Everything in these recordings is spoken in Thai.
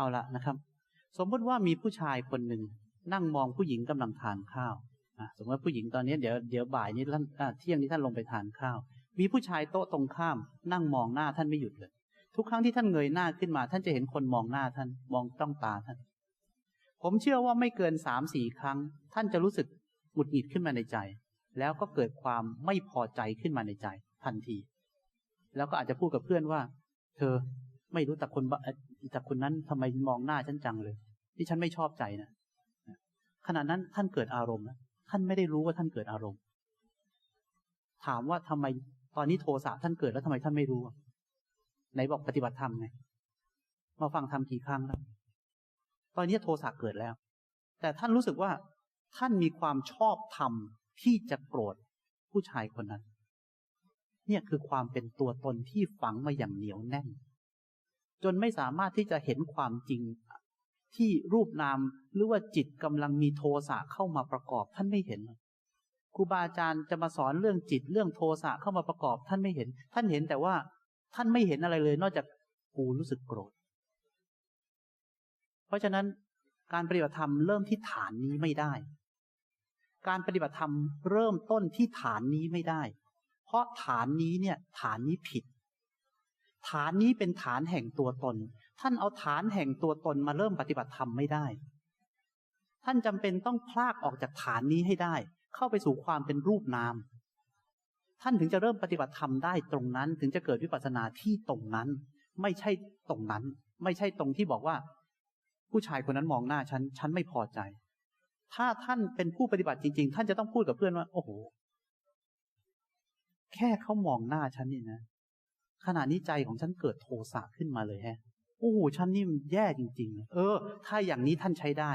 เอาละนะครับ สมมติว่ามีผู้ชายคนหนึ่งนั่งมองผู้หญิงกำลังทานข้าวสมมติว่าผู้หญิงตอนนี้เดี๋ยวเดี๋ยวบ่ายนี้ท่านเที่ยงนี้ท่านลงไปทานข้าว มีผู้ชายโต๊ะตรงข้าม นั่งมองหน้าท่านไม่หยุดเลย ทุกครั้งที่ท่านเงยหน้าขึ้นมา ท่านจะเห็นคนมองหน้าท่านมองต้องตาท่าน ผมเชื่อว่าไม่เกินสามสี่ครั้ง ท่านจะรู้สึกหงุดหงิดขึ้นมาในใจ แล้วก็เกิดความไม่พอใจขึ้นมาในใจ ทันที แล้วก็อาจจะพูดกับเพื่อนว่า เธอไม่รู้แต่คน บแต่คนนั้นทำไมมองหน้าฉันจังเลย ที่ฉันไม่ชอบใจนะขณะนั้นท่านเกิดอารมณ์นะท่านไม่ได้รู้ว่าท่านเกิดอารมณ์ ถามว่าทำไมตอนนี้โทสะท่านเกิดแล้วทำไมท่านไม่รู้ไหนบอกปฏิบัติธรรมไงมาฟังธรรมกี่ครั้งแล้วตอนนี้โทสะเกิดแล้ว แต่ท่านรู้สึกว่าท่านมีความชอบธรรมที่จะโกรธผู้ชายคนนั้น เนี่ยคือความเป็นตัวตนที่ฝังมาอย่างเหนียวแน่น จนไม่สามารถที่จะเห็นความจริง ที่รูปนามหรือว่าจิตกำลังมีโทสะเข้ามาประกอบท่านไม่เห็นครูบาอาจารย์จะมาสอนเรื่องจิตเรื่องโทสะเข้ามาประกอบ ท่านไม่เห็น ท่านเห็นแต่ว่าท่านไม่เห็นอะไรเลย นอกจากกูรู้สึกโกรธ เพราะฉะนั้นการปฏิบัติธรรมเริ่มที่ฐานนี้ไม่ได้ การปฏิบัติธรรมเริ่มต้นที่ฐานนี้ไม่ได้ เพราะฐานนี้เนี่ย ฐานนี้ผิด ฐานนี้เป็นฐานแห่งตัวตน ท่านเอาฐานแห่งตัวตนมาเริ่มปฏิบัติธรรมไม่ได้ ท่านจำเป็นต้องพลากออกจากฐานนี้ให้ได้ เข้าไปสู่ความเป็นรูปนาม ท่านถึงจะเริ่มปฏิบัติธรรมได้ตรงนั้น ถึงจะเกิดวิปัสสนาที่ตรงนั้น ไม่ใช่ตรงนั้น ไม่ใช่ตรงที่บอกว่า ผู้ชายคนนั้นมองหน้าฉัน ฉันไม่พอใจ ถ้าท่านเป็นผู้ปฏิบัติจริง ๆ ท่านจะต้องพูดกับเพื่อนว่า โอ้โห แค่เขามองหน้าฉันนี่นะ ขณะนี้ใจของฉันเกิดโทสะขึ้นมาเลยแฮะโอ้โหฉันนี่มันแย่จริง ๆ เออ ถ้าอย่างนี้ท่านใช้ได้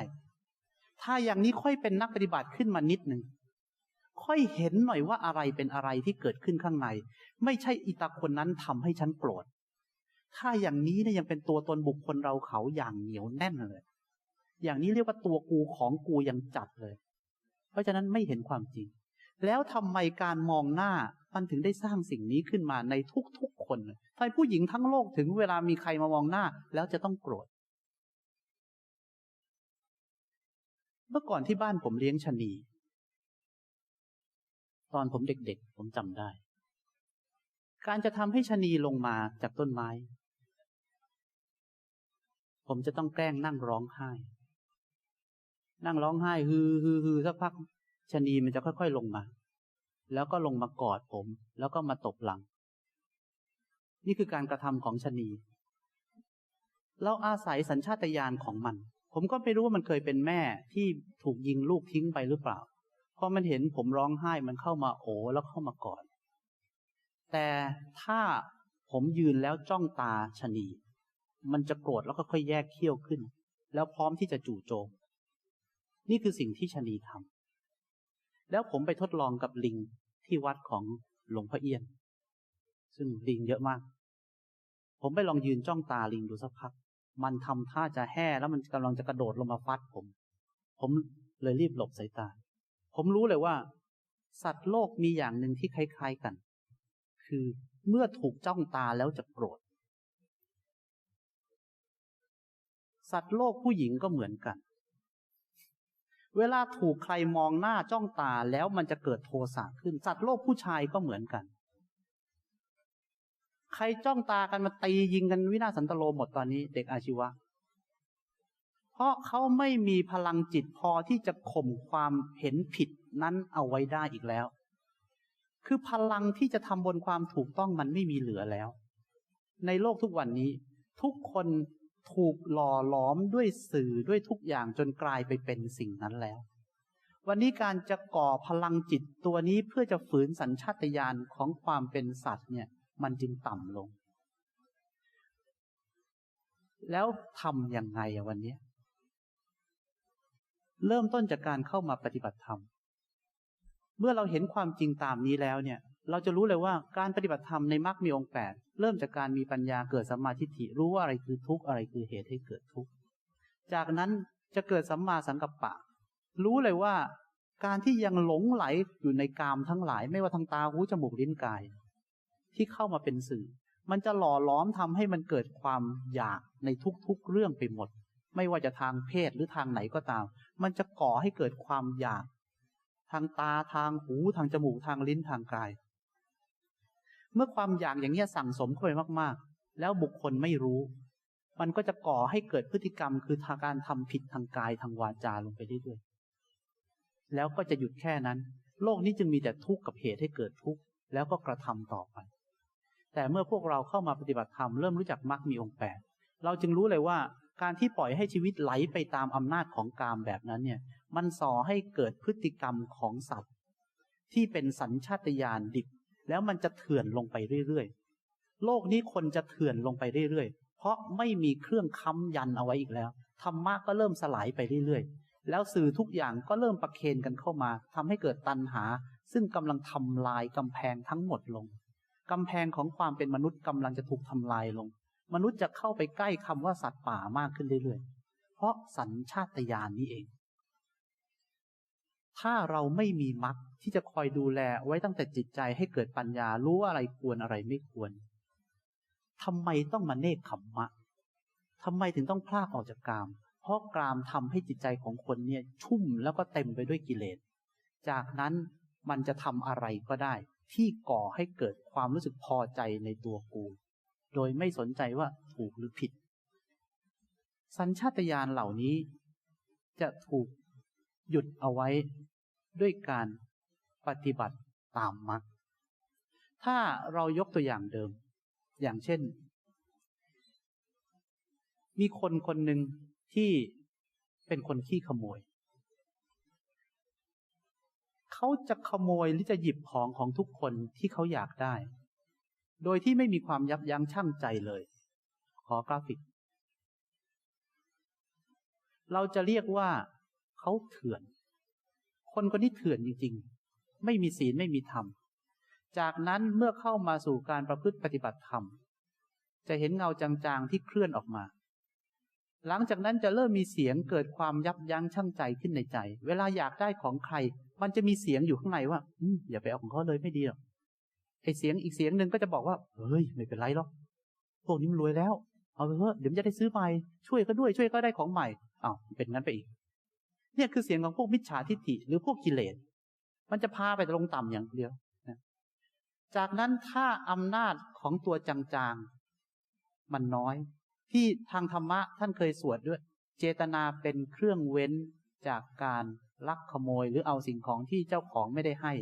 ถ้าอย่างนี้ค่อยเป็นนักปฏิบัติขึ้นมานิดหนึ่งค่อยเห็นหน่อยว่าอะไรเป็นอะไรที่เกิดขึ้นข้างใน ไม่ใช่อิตาคนนั้นทำให้ฉันโกรธถ้าอย่างนี้เนี่ยยังเป็นตัวตนบุคคลเราเขาอย่างเหนียวแน่นเลย อย่างนี้เรียกว่าตัวกูของกูยังจัดเลย เพราะฉะนั้นไม่เห็นความจริง แล้วทำไมการมองหน้า มันถึงได้สร้างสิ่งนี้ขึ้นมาในทุกๆคนทำไมผู้หญิงทั้งโลกถึงเวลามีใครมามองหน้า แล้วจะต้องโกรธ เมื่อก่อนที่บ้านผมเลี้ยงชนี ตอนผมเด็กๆ ผมจำได้ การจะทำให้ชนีลงมาจากต้นไม้ ผมจะต้องแกล้งนั่งร้องไห้ นั่งร้องไห้ฮือฮือฮือสักพักชนีมันจะค่อย ๆ ลงมา แล้วก็ลงมากอดผม แล้วก็มาตบหลัง นี่คือการกระทำของชนีเราอาศัยสัญชาตญาณของมัน ผมก็ไม่รู้ว่ามันเคยเป็นแม่ที่ถูกยิงลูกทิ้งไปหรือเปล่าพอมันเห็นผมร้องไห้มันเข้ามาโอแล้วเข้ามากอดแต่ถ้าผมยืนแล้วจ้องตาชนี มันจะโกรธแล้วก็ค่อยแยกเขี้ยวขึ้น แล้วพร้อมที่จะจู่โจม นี่คือสิ่งที่ชนีทำ แล้วผมไปทดลองกับลิงที่วัดของหลวงพ่อเอี้ยน ซึ่งลิงเยอะมาก ผมไปลองยืนจ้องตาลิงดูสักพัก มันทำท่าจะแห่แล้วมันกำลังจะกระโดดลงมาฟัดผม ผมเลยรีบหลบสายตา ผมรู้เลยว่า สัตว์โลกมีอย่างหนึ่งที่คล้าย ๆกัน คือเมื่อถูกจ้องตาแล้วจะโกรธ สัตว์โลกผู้หญิงก็เหมือนกัน เวลาถูกใครมองหน้าจ้องตาแล้วมันจะเกิดโทสะขึ้น สัตว์โลกผู้ชายก็เหมือนกัน ใครจ้องตากันมาตียิงกันวินาศสันตโลหมดตอนนี้ เด็กอาชีวะ เพราะเขาไม่มีพลังจิตพอที่จะข่มความเห็นผิดนั้นเอาไว้ได้อีกแล้ว คือพลังที่จะทำบนความถูกต้องมันไม่มีเหลือแล้ว ในโลกทุกวันนี้ ทุกคน ถูกหล่อหลอมด้วยสื่อด้วยทุกอย่างจนกลายไปเป็นสิ่งนั้นแล้ว วันนี้การจะก่อพลังจิตตัวนี้เพื่อจะฝืนสัญชาตญาณของความเป็นสัตว์เนี่ย มันจึงต่ำลง แล้วทำยังไงอะวันนี้ เริ่มต้นจากการเข้ามาปฏิบัติธรรม เมื่อเราเห็นความจริงตามนี้แล้วเนี่ย เราจะรู้เลยว่าการปฏิบัติธรรมในมรรคมีองค์แปดเริ่มจากการมีปัญญาเกิดสัมมาทิฏฐิรู้ว่าอะไรคือทุกข์อะไรคือเหตุให้เกิดทุกข์จากนั้นจะเกิดสัมมาสังกัปปะ รู้เลยว่าการที่ยังหลงไหลอยู่ในกามทั้งหลาย ไม่ว่าทางตาหูจมูกลิ้นกาย ที่เข้ามาเป็นสื่อ มันจะหล่อล้อมทำให้มันเกิดความอยากในทุกๆเรื่องไปหมด ไม่ว่าจะทางเพศหรือทางไหนก็ตาม มันจะก่อให้เกิดความอยาก ทางตาทางหูทางจมูกทางลิ้นทางกาย เมื่อความอยากอย่างนี้สั่งสมเข้าไปมากๆ แล้วบุคคลไม่รู้ มันก็จะก่อให้เกิดพฤติกรรมคือทางการทำผิดทางกายทางวาจาลงไปเรื่อยๆแล้วก็จะหยุดแค่นั้น โลกนี้จึงมีแต่ทุกข์กับเหตุให้เกิดทุกข์แล้วก็กระทำต่อไป แต่เมื่อพวกเราเข้ามาปฏิบัติธรรมเริ่มรู้จักมรรคมีองค์แปดเราจึงรู้เลยว่าการที่ปล่อยให้ชีวิตไหลไปตามอำนาจของกามแบบนั้นเนี่ย มันส่อให้เกิดพฤติกรรมของสัตว์ ที่เป็นสัญชาตญาณดิบ แล้วมันจะเถื่อนลงไปเรื่อยๆ โลกนี้คนจะเถื่อนลงไปเรื่อยๆ เพราะไม่มีเครื่องค้ำยันเอาไว้อีกแล้วธรรมะก็เริ่มสลายไปเรื่อยๆ แล้วสื่อทุกอย่างก็เริ่มประเคนกันเข้ามาทำให้เกิดตัณหา ซึ่งกำลังทำลายกำแพงทั้งหมดลงกำแพงของความเป็นมนุษย์กำลังจะถูกทำลายลง มนุษย์จะเข้าไปใกล้คำว่าสัตว์ป่ามากขึ้นเรื่อยๆ เพราะสัญชาตญาณนี้เอง ถ้าเราไม่มีมรรคที่จะคอยดูแลไว้ตั้งแต่จิตใจให้เกิดปัญญารู้ว่าอะไรควรอะไรไม่ควรทำไมต้องมาเนคขมมะทำไมถึงต้องพลากออกจากกาม เพราะกามทำให้จิตใจของคนเนี่ยชุ่มแล้วก็เต็มไปด้วยกิเลส จากนั้นมันจะทำอะไรก็ได้ ที่ก่อให้เกิดความรู้สึกพอใจในตัวกู โดยไม่สนใจว่าถูกหรือผิด สัญชาตญาณเหล่านี้จะถูก หยุดเอาไว้ด้วยการปฏิบัติตามมรรคถ้าเรายกตัวอย่างเดิม อย่างเช่น มีคนคนหนึ่งที่เป็นคนขี้ขโมย เขาจะขโมยหรือจะหยิบของของทุกคนที่เขาอยากได้ โดยที่ไม่มีความยับยั้งชั่งใจเลย ขอกราฟิก เราจะเรียกว่า เขาเถื่อน คนคนนี้เถื่อนจริง ๆ ไม่มีศีลไม่มีธรรม จากนั้นเมื่อเข้ามาสู่การประพฤติปฏิบัติธรรม จะเห็นเงาจางๆที่เคลื่อนออกมา หลังจากนั้นจะเริ่มมีเสียงเกิดความยับยั้งชั่งใจขึ้นในใจ เวลาอยากได้ของใคร มันจะมีเสียงอยู่ข้างในว่าอืมอย่าไปเอาของเขาเลยไม่ดีหรอกไอเสียงอีกเสียงหนึ่งก็จะบอกว่าเฮ้ยไม่เป็นไรหรอกพวกนี้มันรวยแล้ว เอาไปเถอะเดี๋ยวจะได้ซื้อใหม่ช่วยก็ด้วยช่วยก็ได้ของใหม่อ้าวเป็นงั้นไปอีก เนี่ยคือเสียงของพวกมิจฉาทิฏฐิหรือพวกกิเลส มันจะพาไปลงต่ำอย่างเดียวนะจากนั้นถ้าอำนาจของตัวจางๆ มันน้อย ที่ทางธรรมะท่านเคยสวดด้วย เจตนาเป็นเครื่องเว้นจากการลักขโมยหรือเอาสิ่งของที่เจ้าของไม่ได้ให้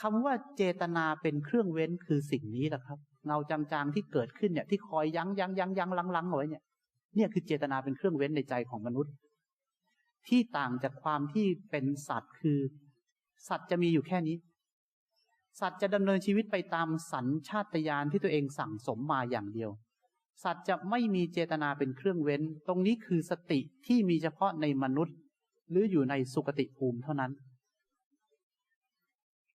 คำว่าเจตนาเป็นเครื่องเว้นคือสิ่งนี้แหละครับเงาจางๆที่เกิดขึ้นเนี่ยที่คอยยั้งยั้งยั้งยั้งลังลังเอาไว้เนี่ย เนี่ยคือเจตนาเป็นเครื่องเว้นในใจของมนุษย์ ที่ต่างจากความที่เป็นสัตว์คือ สัตว์จะมีอยู่แค่นี้ สัตว์จะดำเนินชีวิตไปตามสัญชาตญาณที่ตัวเองสั่งสมมาอย่างเดียว สัตว์จะไม่มีเจตนาเป็นเครื่องเว้น ตรงนี้คือสติที่มีเฉพาะในมนุษย์ หรืออยู่ในสุคติภูมิเท่านั้น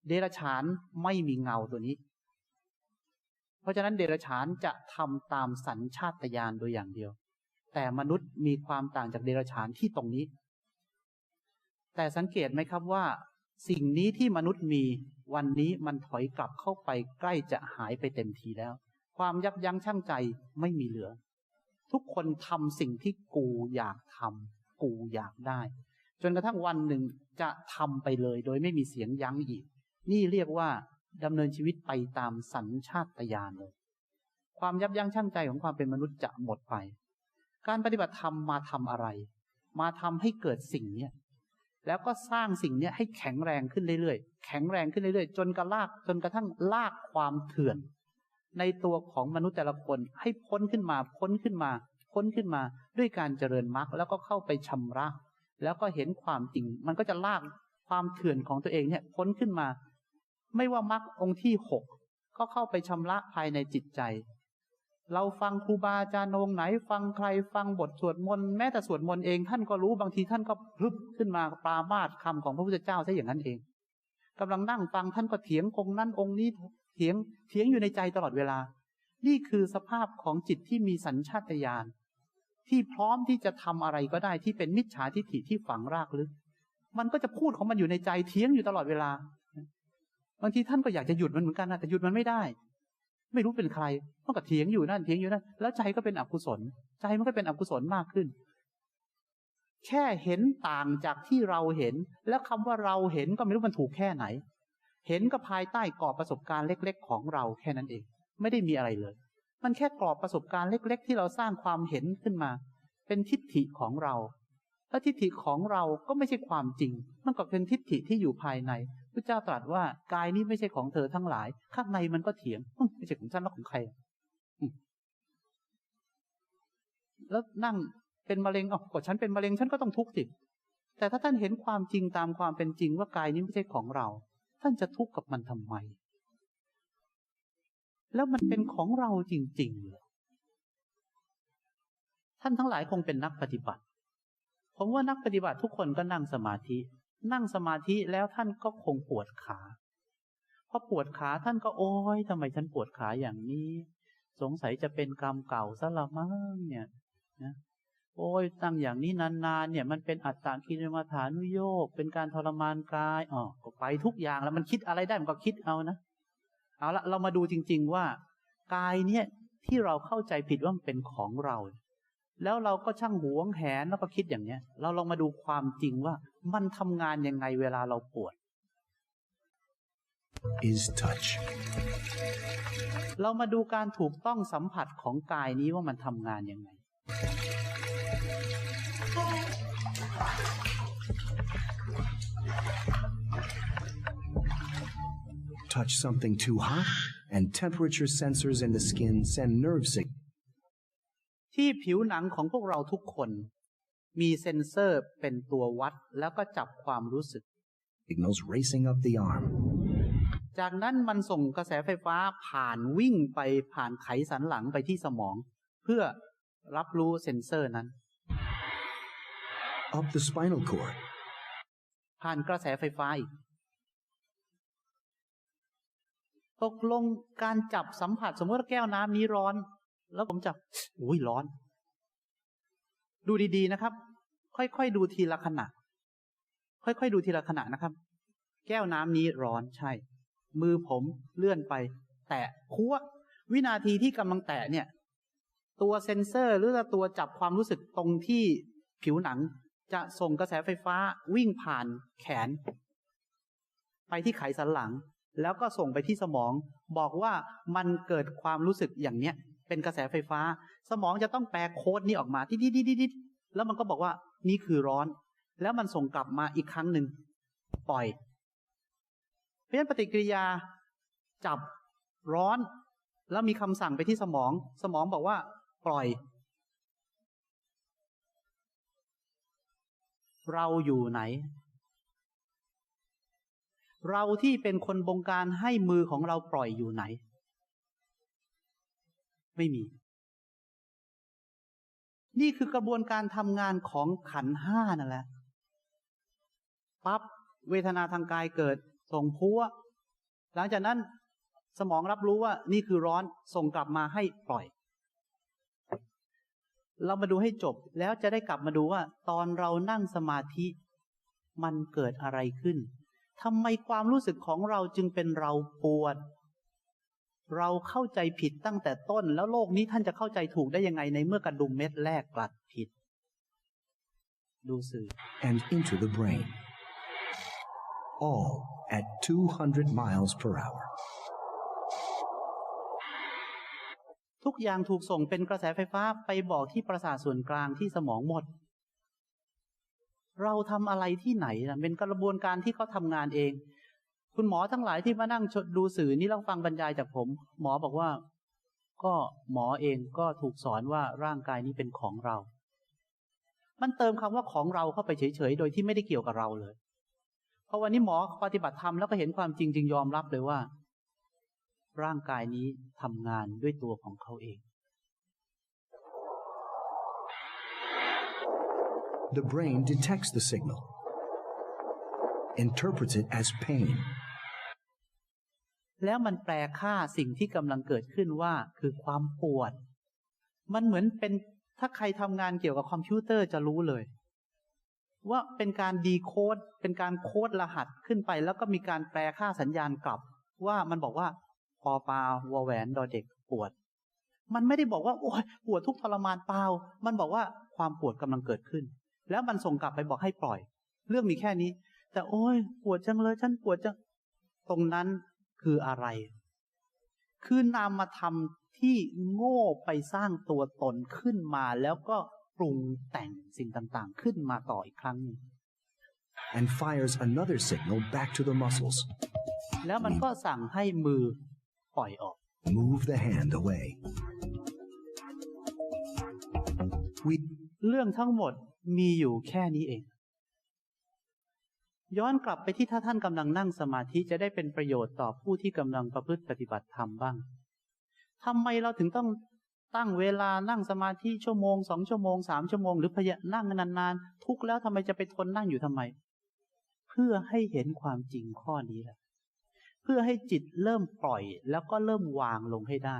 เดรัจฉานไม่มีเงาตัวนี้ เพราะฉะนั้นเดรัจฉานจะทำตามสัญชาตญาณโดยอย่างเดียว แต่มนุษย์มีความต่างจากเดรัจฉานที่ตรงนี้ แต่สังเกตไหมครับว่า สิ่งนี้ที่มนุษย์มีวันนี้มันถอยกลับเข้าไปใกล้จะหายไปเต็มทีแล้ว ความยับยั้งชั่งใจไม่มีเหลือ ทุกคนทำสิ่งที่กูอยากทำกูอยากได้ จนกระทั่งวันหนึ่งจะทำไปเลย โดยไม่มีเสียงยั้งอีก นี่เรียกว่าดำเนินชีวิตไปตามสัญชาตญาณเลย ความยับยั้งชั่งใจของความเป็นมนุษย์จะหมดไป การปฏิบัติธรรมมาทำอะไร มาทำให้เกิดสิ่งเนี้ย แล้วก็สร้างสิ่งนี้ให้แข็งแรงขึ้นเรื่อยๆ แข็งแรงขึ้นเรื่อยๆ จนกระลากจนกระทั่งลากความเถื่อน ในตัวของมนุษย์แต่ละคนให้พ้นขึ้นมา พ้นขึ้นมา พ้นขึ้นมา ด้วยการเจริญมรรคแล้วก็เข้าไปชำระ แล้วก็เห็นความจริง มันก็จะลากความเถื่อนของตัวเองเนี่ยพ้นขึ้นมา ไม่ว่ามรรคองค์ที่หกก็เข้าไปชำระภายในจิตใจ เราฟังครูบาอาจารย์องค์ไหน ฟังใครฟังบทสวดมนต์แม้แต่สวดมนต์เองท่านก็รู้บางทีท่านก็พลึบขึ้นมาปรามาสคำของพระพุทธเจ้าซะอย่างนั้นเองกำลังนั่งฟังท่านก็เถียงองค์นั้นองค์นี้เถียงเถียงอยู่ในใจตลอดเวลา นี่คือสภาพของจิตที่มีสัญชาตญาณที่พร้อมที่จะทำอะไรก็ได้ที่เป็นมิจฉาทิฏฐิที่ฝังรากลึก มันก็จะพูดของมันอยู่ในใจเถียงอยู่ตลอดเวลา บางทีท่านก็อยากจะหยุดมันเหมือนกันนะแต่หยุดมันไม่ได้ ไม่รู้เป็นใครมันก็เถียงอยู่นั่นเถียงอยู่นั่นแล้วใจก็เป็นอกุศล ใจมันก็เป็นอกุศลมากขึ้น แค่เห็นต่างจากที่เราเห็น แล้วคำว่าเราเห็นก็ไม่รู้มันถูกแค่ไหน เห็นก็ภายใต้กรอบประสบการณ์เล็ก ๆ ของเราแค่นั้นเอง ไม่ได้มีอะไรเลย มันแค่กรอบประสบการณ์เล็ก ๆ ที่เราสร้างความเห็นขึ้นมา เป็นทิฏฐิของเราแล้วทิฏฐิของเราก็ไม่ใช่ความจริง มันก็เป็นทิฏฐิที่อยู่ภายใน พระเจ้าตรัสว่ากายนี้ไม่ใช่ของเธอทั้งหลาย ข้างในมันก็เถียงไม่ใช่ของฉันแล้วของใครแล้วนั่งเป็นมะเร็งอ๋อก็ฉันเป็นมะเร็งฉันก็ต้องทุกข์สิแต่ถ้าท่านเห็นความจริงตามความเป็นจริงว่ากายนี้ไม่ใช่ของเรา ท่านจะทุกข์กับมันทำไม แล้วมันเป็นของเราจริงๆเหรอท่านทั้งหลายคงเป็นนักปฏิบัติ ผมว่านักปฏิบัติทุกคนก็นั่งสมาธิ นั่งสมาธิแล้วท่านก็คงปวดขาพอปวดขาท่านก็โอ้ยทำไมฉันปวดขาอย่างนี้ สงสัยจะเป็นกรรมเก่าซะละมั้งเนี่ยนะโอ้ยตั้งอย่างนี้นานๆเนี่ย มันเป็นอัตตากินมาฐานุโยกเป็นการทรมานกายอ๋อก็ไปทุกอย่างแล้วมันคิดอะไรได้มันก็คิดเอานะเอาละเรามาดูจริง ๆว่ากายเนี่ยที่เราเข้าใจผิดว่ามันเป็นของเรา แล้วเราก็ช่างหวงแหนแล้วก็คิดอย่างเนี้ย เราลองมาดูความจริงว่า มันทำงานยังไงเวลาเราปวด is touch. เรามาดูการถูกต้องสัมผัสของกายนี้ว่ามันทำงานยังไง Touch something too hot, and temperature sensors in the skin send nerve signals ที่ผิวหนังของพวกเราทุกคน มีเซ็นเซอร์เป็นตัววัดแล้วก็จับความรู้สึก racing up the arm. จากนั้นมันส่งกระแสไฟฟ้าผ่านวิ่งไปผ่านไขสันหลังไปที่สมอง เพื่อรับรู้เซ็นเซอร์นั้น Up the spinal cord. ผ่านกระแสไฟฟ้าอีกตกลงการจับสัมผัสสมมติว่าแก้วน้ำนี้ร้อน แล้วผมจับอุ้ยร้อน ดูดีๆนะครับ ค่อยๆดูทีละขณะ ค่อยๆดูทีละขณะนะครับ แก้วน้ำนี้ร้อนใช่ มือผมเลื่อนไป แตะคั้ววินาทีที่กำลังแตะเนี่ย ตัวเซ็นเซอร์หรือตัวจับความรู้สึกตรงที่ผิวหนัง จะส่งกระแสไฟฟ้าวิ่งผ่านแขน ไปที่ไขสันหลัง แล้วก็ส่งไปที่สมอง บอกว่ามันเกิดความรู้สึกอย่างเนี้ยเป็นกระแสไฟฟ้า สมองจะต้องแปลโค้ดนี้ออกมาดิดิดิดิดแล้วมันก็บอกว่านี่คือร้อน แล้วมันส่งกลับมาอีกครั้งหนึ่งปล่อย เพราะฉะนั้นปฏิกิริยาจับร้อน แล้วมีคำสั่งไปที่สมอง สมองบอกว่า ปล่อย เราอยู่ไหน เราที่เป็นคนบงการให้มือของเราปล่อยอยู่ไหน ไม่มี นี่คือกระบวนการทำงานของขันห้านั่นแหละปั๊บเวทนาทางกายเกิด ส่งพัวหลังจากนั้นสมองรับรู้ว่านี่คือร้อนส่งกลับมาให้ปล่อย เรามาดูให้จบแล้วจะได้กลับมาดูว่า ตอนเรานั่งสมาธิมันเกิดอะไรขึ้นทำไมความรู้สึกของเราจึงเป็นเราปวด เราเข้าใจผิดตั้งแต่ต้น แล้วโลกนี้ท่านจะเข้าใจถูกได้ยังไงในเมื่อกระดุมเม็ดแรกกลัดผิด ดูสื่อ and into the brain. All at 200 miles per hour. ทุกอย่างถูกส่งเป็นกระแสไฟฟ้าไปบอกที่ประสาทส่วนกลางที่สมองหมด เราทำอะไรที่ไหนนะเป็นกระบวนการที่เขาทำงานเอง คุณหมอทั้งหลายที่มานั่งชดดูสื่อนี่เราฟังบรรยายจากผม หมอบอกว่า ก็หมอเองก็ถูกสอนว่าร่างกายนี้เป็นของเรา มันเติมคำว่าของเราเข้าไปเฉยๆ โดยที่ไม่ได้เกี่ยวกับเราเลยเพราะวันนี้หมอปฏิบัติธรรมแล้วก็เห็นความจริงจึงยอมรับเลยว่า ร่างกายนี้ทำงานด้วยตัวของเขาเอง The brain detects the signal, interprets it as pain, แล้วมันแปลค่าสิ่งที่กำลังเกิดขึ้นว่าคือความปวด มันเหมือนเป็นถ้าใครทำงานเกี่ยวกับคอมพิวเตอร์จะรู้เลย ว่าเป็นการดีโคดเป็นการโคดรหัสขึ้นไป แล้วก็มีการแปลค่าสัญญาณกลับ ว่ามันบอกว่าปอปาวอแหวนดอเด็กปวด มันไม่ได้บอกว่าโอ้ยปวดทุกทรมานเปล่า มันบอกว่าความปวดกำลังเกิดขึ้น แล้วมันส่งกลับไปบอกให้ปล่อย เรื่องมีแค่นี้ แต่โอ้ยปวดจังเลยฉันปวดจังตรงนั้น คืออะไร คือนามธรรมที่โง่ไปสร้างตัวตนขึ้นมาแล้วก็ปรุงแต่งสิ่งต่างๆ ขึ้นมาต่ออีกครั้งหนึ่ง and fires another signal back to the muscles. แล้วมันก็สั่งให้มือปล่อยออก Move the hand away. We เรื่องทั้งหมดมีอยู่แค่นี้เอง ย้อนกลับไปที่ถ้าท่านกำลังนั่งสมาธิจะได้เป็นประโยชน์ต่อผู้ที่กำลังประพฤติปฏิบัติธรรมบ้างทำไมเราถึงต้องตั้งเวลานั่งสมาธิชั่วโมงสองชั่วโมงสามชั่วโมงหรือพยะนั่งนานๆทุกแล้วทำไมจะไปทนนั่งอยู่ทำไม เพื่อให้เห็นความจริงข้อนี้แหละเพื่อให้จิตเริ่มปล่อยแล้วก็เริ่มวางลงให้ได้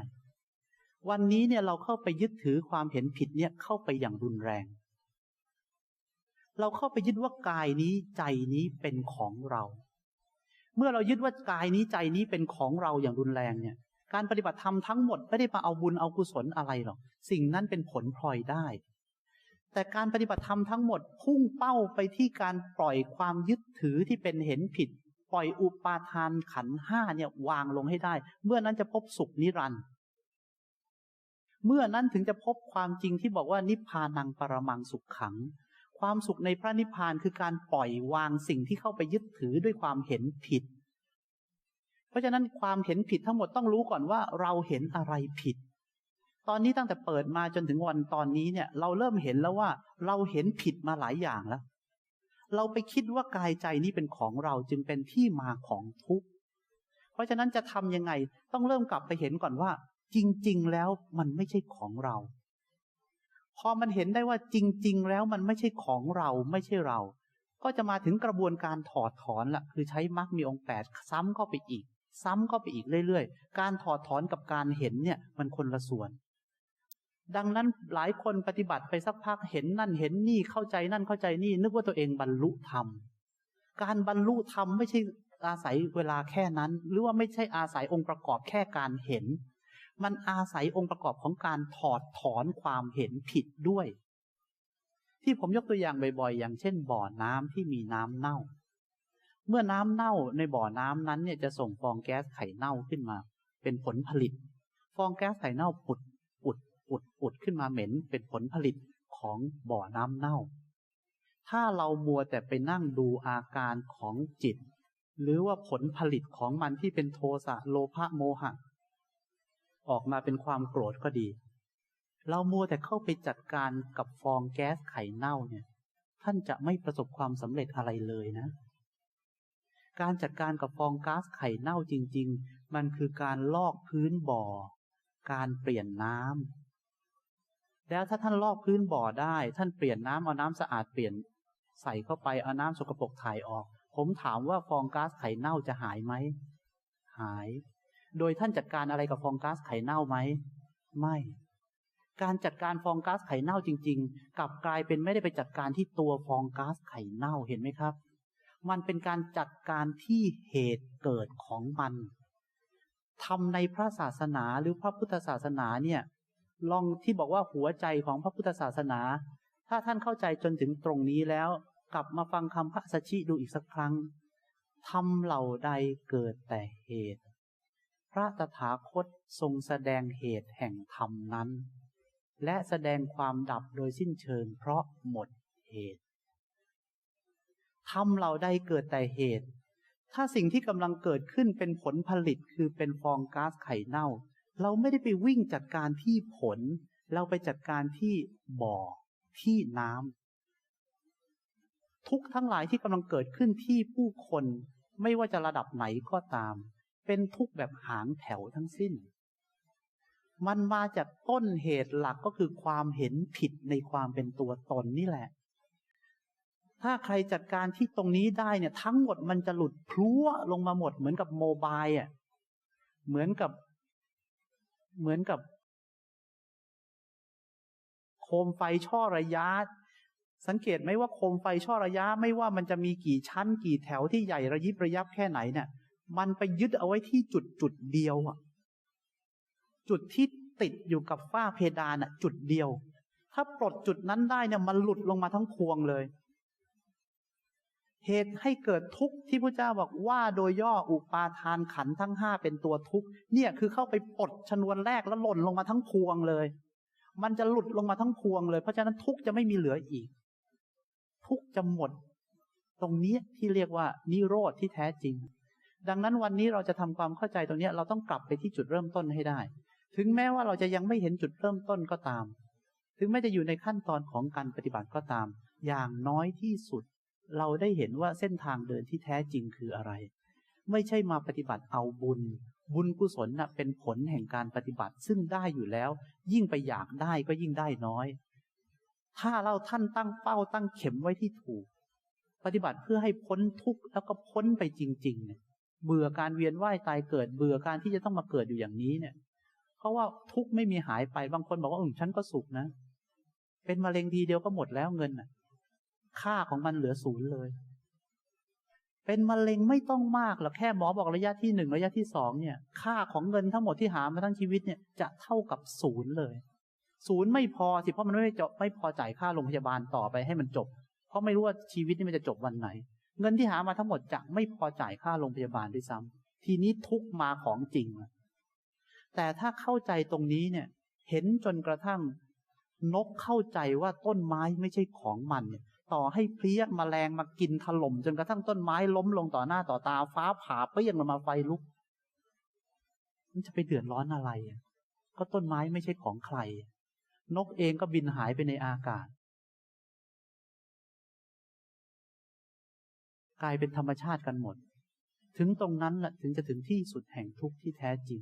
วันนี้เนี่ยเราเข้าไปยึดถือความเห็นผิดเนี่ยเข้าไปอย่างรุนแรง เราเข้าไปยึดว่ากายนี้ใจนี้เป็นของเรา เมื่อเรายึดว่ากายนี้ใจนี้เป็นของเราอย่างรุนแรงเนี่ย การปฏิบัติธรรมทั้งหมดไม่ได้มาเอาบุญเอากุศลอะไรหรอก สิ่งนั้นเป็นผลพลอยได้ แต่การปฏิบัติธรรมทั้งหมดพุ่งเป้าไปที่การปล่อยความยึดถือที่เป็นเห็นผิด ปล่อยอุปาทานขันห้าเนี่ยวางลงให้ได้ เมื่อนั้นจะพบสุขนิรันดร์เมื่อนั้นถึงจะพบความจริงที่บอกว่านิพพานังปรมังสุขขัง ความสุขในพระนิพพานคือการปล่อยวางสิ่งที่เข้าไปยึดถือด้วยความเห็นผิด เพราะฉะนั้นความเห็นผิดทั้งหมดต้องรู้ก่อนว่าเราเห็นอะไรผิด ตอนนี้ตั้งแต่เปิดมาจนถึงวันตอนนี้เนี่ย เราเริ่มเห็นแล้วว่าเราเห็นผิดมาหลายอย่างแล้ว เราไปคิดว่ากายใจนี้เป็นของเราจึงเป็นที่มาของทุกข์ เพราะฉะนั้นจะทำยังไงต้องเริ่มกลับไปเห็นก่อนว่า จริง ๆ แล้วมันไม่ใช่ของเรา พอมันเห็นได้ว่าจริง ๆ แล้วมันไม่ใช่ของเราไม่ใช่เรา ก็จะมาถึงกระบวนการถอดถอนละคือใช้มรรคมีองค์แปดซ้ำเข้าไปอีก ซ้ำเข้าไปอีกเรื่อยๆ การถอดถอนกับการเห็นเนี่ยมันคนละส่วน ดังนั้นหลายคนปฏิบัติไปสักพักเห็นนั่นเห็นนี่เข้าใจนั่นเข้าใจนี่ นึกว่าตัวเองบรรลุธรรมการบรรลุธรรมไม่ใช่อาศัยเวลาแค่นั้น หรือว่าไม่ใช่อาศัยองค์ประกอบแค่การเห็น มันอาศัยองค์ประกอบของการถอดถอนความเห็นผิดด้วย ที่ผมยกตัวอย่างบ่อยๆ อย่างเช่น บ่อน้ำที่มีน้ำเน่า เมื่อน้ำเน่าในบ่อน้ำนั้นเนี่ยจะส่งฟองแก๊สไข่เน่าขึ้นมา เป็นผลผลิต ฟองแก๊สไข่เน่าปุดปุดปุดปุดขึ้นมาเหม็น เป็นผลผลิตของบ่อน้ำเน่า ถ้าเรามัวแต่ไปนั่งดูอาการของจิต หรือว่าผลผลิตของมันที่เป็นโทสะโลภะโมหะ ออกมาเป็นความโกรธก็ดี เรามัวแต่เข้าไปจัดการกับฟองแก๊สไข่เน่าเนี่ย ท่านจะไม่ประสบความสำเร็จอะไรเลยนะ การจัดการกับฟองก๊าซไข่เน่าจริง ๆ มันคือการลอกพื้นบ่อ การเปลี่ยนน้ำแล้วถ้าท่านลอกพื้นบ่อได้ ท่านเปลี่ยนน้ำเอาน้ำสะอาดเปลี่ยน ใส่เข้าไปเอาน้ำสกปรกถ่ายออก ผมถามว่าฟองก๊าซไข่เน่าจะหายไหมหาย โดยท่านจัดการอะไรกับฟองก๊าซไข่เน่าไหม ไม่ การจัดการฟองก๊าซไข่เน่าจริง ๆ กลับกลายเป็นไม่ได้ไปจัดการที่ตัวฟองก๊าซไข่เน่าเห็นไหมครับ มันเป็นการจัดการที่เหตุเกิดของมันทำในพระศาสนาหรือพระพุทธศาสนาเนี่ย ลองที่บอกว่าหัวใจของพระพุทธศาสนา ถ้าท่านเข้าใจจนถึงตรงนี้แล้ว กลับมาฟังคำพระสัชชิดูอีกสักครั้งทำเหล่าใดเกิดแต่เหตุ พระตถาคตทรงแสดงเหตุแห่งธรรมนั้น และแสดงความดับโดยสิ้นเชิงเพราะหมดเหตุทำเหล่าใดเกิดแต่เหตุ ถ้าสิ่งที่กำลังเกิดขึ้นเป็นผลผลิตคือเป็นฟองก๊าซไข่เน่า เราไม่ได้ไปวิ่งจัดการที่ผล เราไปจัดการที่บ่อ ที่น้ำทุกทั้งหลายที่กำลังเกิดขึ้นที่ผู้คน ไม่ว่าจะระดับไหนก็ตาม เป็นทุกแบบหางแถวทั้งสิ้น มันมาจากต้นเหตุหลักก็คือความเห็นผิดในความเป็นตัวตนนี่แหละ ถ้าใครจัดการที่ตรงนี้ได้เนี่ย ทั้งหมดมันจะหลุดพลั่วลงมาหมดเหมือนกับโมบายอะ เหมือนกับ เหมือนกับ โคมไฟช่อระยะสังเกตไหมว่าโคมไฟช่อระยะไม่ว่ามันจะมีกี่ชั้นกี่แถวที่ใหญ่ระยิบระยับแค่ไหนเนี่ย มันไปยึดเอาไว้ที่จุดจุดเดียวอะ จุดที่ติดอยู่กับฝ้าเพดานอะจุดเดียว ถ้าปลดจุดนั้นได้เนี่ยมันหลุดลงมาทั้งพวงเลย เหตุให้เกิดทุกข์ที่พระเจ้าบอกว่าโดยย่ออุปาทานขันทั้งห้าเป็นตัวทุกข์เนี่ยคือเข้าไปปลดชนวนแรกแล้วหล่นลงมาทั้งพวงเลย มันจะหลุดลงมาทั้งพวงเลย เพราะฉะนั้นทุกข์จะไม่มีเหลืออีก ทุกข์จะหมด ตรงนี้ที่เรียกว่านิโรธที่แท้จริง ดังนั้นวันนี้เราจะทำความเข้าใจตรงนี้เราต้องกลับไปที่จุดเริ่มต้นให้ได้ ถึงแม้ว่าเราจะยังไม่เห็นจุดเริ่มต้นก็ตาม ถึงแม้จะอยู่ในขั้นตอนของการปฏิบัติก็ตาม อย่างน้อยที่สุด เราได้เห็นว่าเส้นทางเดินที่แท้จริงคืออะไร ไม่ใช่มาปฏิบัติเอาบุญ บุญกุศลนะเป็นผลแห่งการปฏิบัติซึ่งได้อยู่แล้ว ยิ่งไปอยากได้ก็ยิ่งได้น้อย ถ้าเราท่านตั้งเป้าตั้งเข็มไว้ที่ถูก ปฏิบัติเพื่อให้พ้นทุกข์แล้วก็พ้นไปจริงๆเนี่ย เบื่อการเวียนว่ายตายเกิด เบื่อการที่จะต้องมาเกิดอยู่อย่างนี้เนี่ยเพราะว่าทุกข์ไม่มีหายไปบางคนบอกว่าอืมฉันก็สุขนะ เป็นมะเร็งทีเดียวก็หมดแล้วเงินน่ะ ค่าของมันเหลือศูนย์เลย เป็นมะเร็งไม่ต้องมากหรอกแค่หมอบอกระยะที่หนึ่งระยะที่สองเนี่ย ค่าของเงินทั้งหมดที่หามาทั้งชีวิตเนี่ยจะเท่ากับศูนย์เลย ศูนย์ไม่พอสิเพราะมันไม่จบไม่พอจ่ายค่าโรงพยาบาลต่อไปให้มันจบ เพราะไม่รู้ว่าชีวิตนี่มันจะจบวันไหน เงินที่หามาทั้งหมดจะไม่พอจ่ายค่าโรงพยาบาลด้วยซ้ำทีนี้ทุกมาของจริงแต่ถ้าเข้าใจตรงนี้เนี่ย เห็นจนกระทั่ง นกเข้าใจว่าต้นไม้ไม่ใช่ของมันเนี่ย ต่อให้เพลี้ยมแมลงมากินถล่มจนกระทั่งต้นไม้ล้มลงต่อหน้าต่อตาฟ้าผ่าเปรี้ยงลงมาไฟลุก มันจะไปเดือดร้อนอะไรก็ต้นไม้ไม่ใช่ของใคร นกเองก็บินหายไปในอากาศ กลายเป็นธรรมชาติกันหมด ถึงตรงนั้นแหละถึงจะถึงที่สุดแห่งทุกข์ที่แท้จริง